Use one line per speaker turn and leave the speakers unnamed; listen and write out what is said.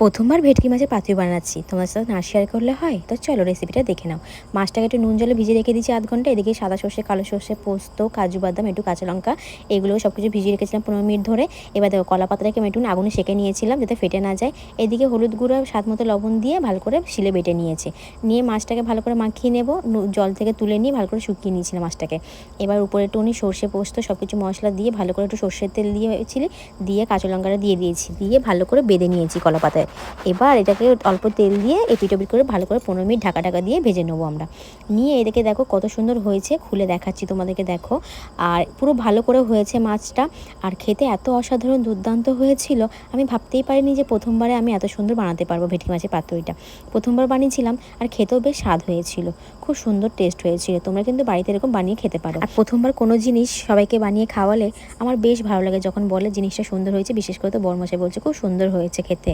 প্রথমবার ভেটকি মাছের পাতুরি বানাচ্ছি। তোমার সাথে না শেয়ার করলে হয়? তো চলো রেসিপিটা দেখে নাও। মাছটাকে একটু নুন জলে ভিজিয়ে রেখে দিয়েছি আধ ঘণ্টা। এদিকে সাদা সর্ষে, কালো সর্ষে, পোস্ত, কাজু বাদাম, একটু কাঁচা লঙ্কা এগুলো সব কিছু ভিজিয়ে রেখেছিলাম পনেরো মিনিট ধরে। এবার দেখো কলা পাতাটাকে আমি একটু আগুনে সেঁকে নিয়েছিলাম যাতে ফেটে না যায়। এদিকে হলুদ গুঁড়ো, স্বাদ মতো লবণ দিয়ে ভালো করে শিলে বেটে নিয়েছে। নিয়ে মাছটাকে ভালো করে মাখিয়ে নেব। জল থেকে তুলে নিয়ে ভালো করে শুকিয়ে নিয়েছিলাম মাছটাকে। এবার উপরে একটু উনি সর্ষে, পোস্ত সব কিছু মশলা দিয়ে ভালো করে একটু সর্ষের তেল দিয়েছিলি, দিয়ে কাঁচা লঙ্কাটা দিয়ে দিয়েছি। দিয়ে ভালো করে বেঁধে নিয়েছি কলা পাতায়। এবার এটাকে অল্প তেল দিয়ে এপিটোপিট করে ভালো করে পনেরো মিনিট ঢাকা ঢাকা দিয়ে ভেজে নেব আমরা। নিয়ে এদিকে দেখো কত সুন্দর হয়েছে, খুলে দেখাচ্ছি তোমাদেরকে দেখো। আর পুরো ভালো করে হয়েছে মাছটা। আর খেতে এত অসাধারণ দুর্দান্ত হয়েছিল, আমি ভাবতেই পারিনি যে প্রথমবারে আমি এত সুন্দর বানাতে পারব ভেটকি মাছের পাতুরিটা প্রথমবার বানিয়েছিলাম, আর খেতেও বেশ স্বাদ হয়েছিল। খুব সুন্দর টেস্ট হয়েছিল, তোমরা কিন্তু বাড়িতে এরকম বানিয়ে খেতে পারো। আর প্রথমবার কোনো জিনিস সবাইকে বানিয়ে খাওয়ালে আমার বেশ ভালো লাগে যখন বলে জিনিসটা সুন্দর হয়েছে, বিশেষ করে তো বড়মশাই বলছে খুব সুন্দর হয়েছে খেতে।